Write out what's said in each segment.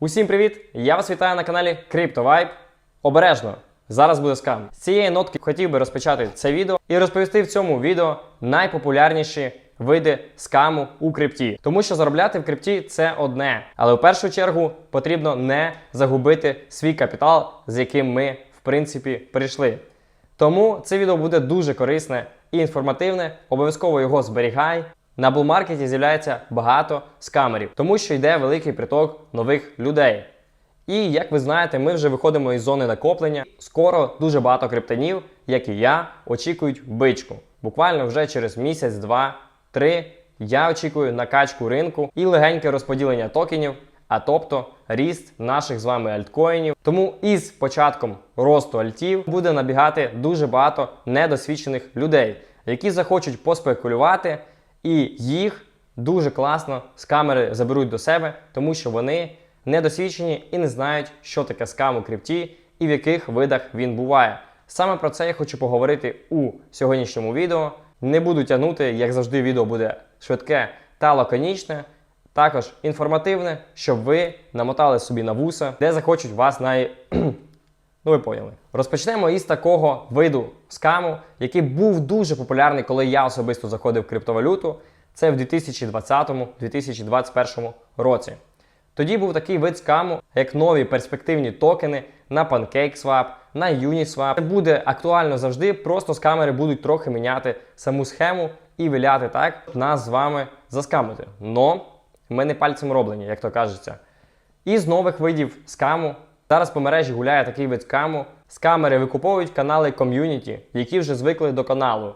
Усім привіт! Я вас вітаю на каналі CryptoVibe. Обережно! Зараз буде скам. З цієї нотки хотів би розпочати це відео і розповісти в цьому відео найпопулярніші види скаму у крипті. Тому що заробляти в крипті це одне. Але в першу чергу потрібно не загубити свій капітал, з яким ми, в принципі, прийшли. Тому це відео буде дуже корисне і інформативне. Обов'язково його зберігай. На булмаркеті з'являється багато скамерів, тому що йде великий приток нових людей. І як ви знаєте, ми вже виходимо із зони накоплення. Скоро дуже багато криптонів, як і я, очікують бичку. Буквально вже через місяць, два, три я очікую накачку ринку і легеньке розподілення токенів, а тобто ріст наших з вами альткоїнів. Тому із початком росту альтів буде набігати дуже багато недосвідчених людей, які захочуть поспекулювати, і їх дуже класно з камери заберуть до себе, тому що вони недосвідчені і не знають, що таке скам у крипті і в яких видах він буває. Саме про це я хочу поговорити у сьогоднішньому відео. Не буду тягнути, як завжди, відео буде швидке та лаконічне, також інформативне, щоб ви намотали собі на вуса, де захочуть вас най. Ну, ви поняли. Розпочнемо із такого виду скаму, який був дуже популярний, коли я особисто заходив в криптовалюту. Це в 2020-2021 році. Тоді був такий вид скаму, як нові перспективні токени на PancakeSwap, на Uniswap. Це буде актуально завжди, просто скамери будуть трохи міняти саму схему і виляти так, щоб нас з вами заскамити. Но ми не пальцем роблені, як то кажеться. Із нових видів скаму зараз по мережі гуляє такий вид скаму. Скамери викуповують канали ком'юніті, які вже звикли до каналу,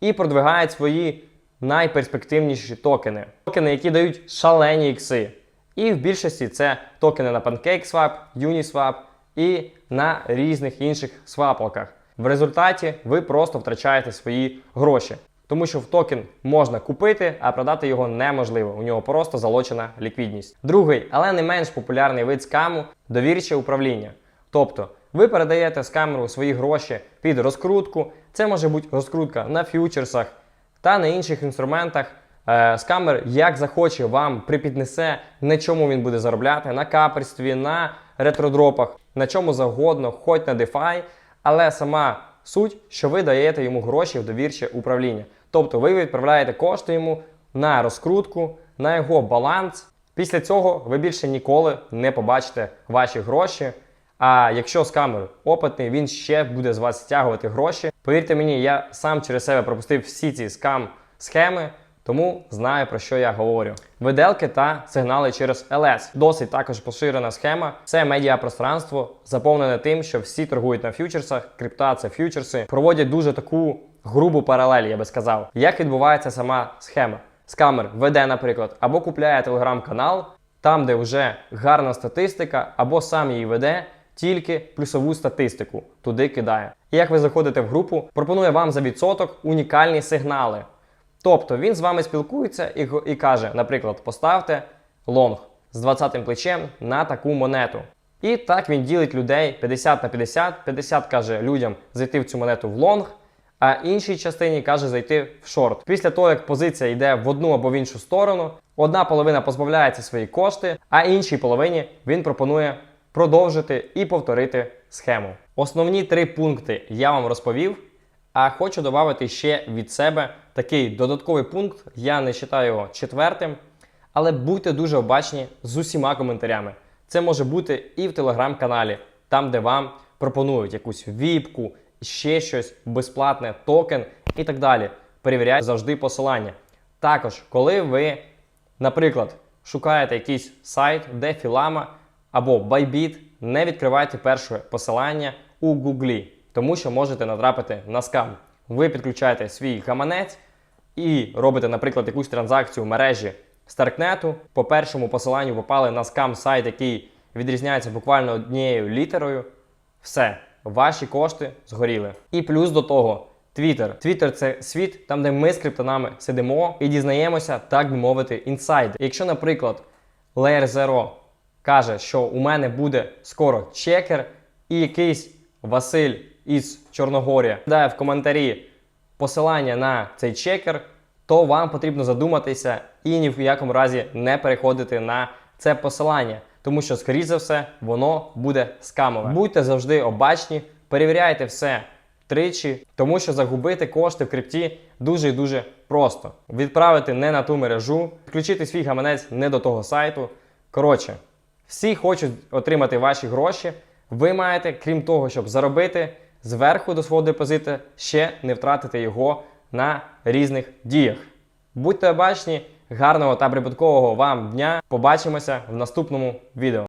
і продвигають свої найперспективніші токени. Токени, які дають шалені ікси. І в більшості це токени на PancakeSwap, Uniswap і на різних інших свапалках. В результаті ви просто втрачаєте свої гроші. Тому що в токен можна купити, а продати його неможливо. У нього просто залочена ліквідність. Другий, але не менш популярний вид скаму довірче управління. Тобто ви передаєте скамеру свої гроші під розкрутку. Це може бути розкрутка на ф'ючерсах та на інших інструментах. Е, Скамер як захоче вам припіднесе, на чому він буде заробляти, на каперстві, на ретродропах, на чому завгодно, хоч на DeFi, але сама суть, що ви даєте йому гроші в довірче управління. Тобто ви відправляєте кошти йому на розкрутку, на його баланс. Після цього ви більше ніколи не побачите ваші гроші. А якщо скамер опитний, він ще буде з вас стягувати гроші. Повірте мені, я сам через себе пропустив всі ці скам схеми. Тому знаю про що я говорю. Виделки та сигнали через LS. Досить також поширена схема. Це медіапространство, заповнене тим, що всі торгують на фьючерсах, крипта це фьючерси, проводять дуже таку грубу паралель, я би сказав. Як відбувається сама схема? Скамер веде, наприклад, або купляє телеграм-канал, там, де вже гарна статистика, або сам її веде, тільки плюсову статистику туди кидає. І як ви заходите в групу, пропонує вам за відсоток унікальні сигнали. Тобто він з вами спілкується і, і каже, наприклад, поставте лонг з 20 плечем на таку монету. І так він ділить людей 50 на 50. 50 каже людям зайти в цю монету в лонг, а іншій частині каже зайти в шорт. Після того, як позиція йде в одну або в іншу сторону, одна половина позбавляється свої кошти, а іншій половині він пропонує продовжити і повторити схему. Основні три пункти я вам розповів. А хочу додати ще від себе такий додатковий пункт. Я не вважаю його четвертим, але будьте дуже обачні з усіма коментарями. Це може бути і в телеграм-каналі, там, де вам пропонують якусь віпку, ще щось, безплатне, токен і так далі. Перевіряйте завжди посилання. Також, коли ви, наприклад, шукаєте якийсь сайт, де філама або Bybit, не відкривайте перше посилання у Гуглі тому що можете натрапити на скам. Ви підключаєте свій гаманець і робите, наприклад, якусь транзакцію в мережі Старкнету. По першому посиланню попали на скам сайт, який відрізняється буквально однією літерою. Все, ваші кошти згоріли. І плюс до того. Твіттер. Твіттер це світ, там, де ми з криптонами сидимо і дізнаємося, так би мовити, інсайди. Якщо, наприклад, Layer Zero каже, що у мене буде скоро чекер, і якийсь Василь із Чорногорія дає в коментарі посилання на цей чекер, то вам потрібно задуматися і ні в якому разі не переходити на це посилання. тому що, скоріш за все, воно буде скамове. Будьте завжди обачні, перевіряйте все тричі, тому що загубити кошти в крипті дуже і дуже просто. Відправити не на ту мережу, включити свій гаманець не до того сайту. Коротше, всі хочуть отримати ваші гроші. Ви маєте, крім того, щоб заробити зверху до свого депозита, ще не втратити його на різних діях. Будьте обачні, гарного та прибуткового вам дня. Побачимося в наступному відео.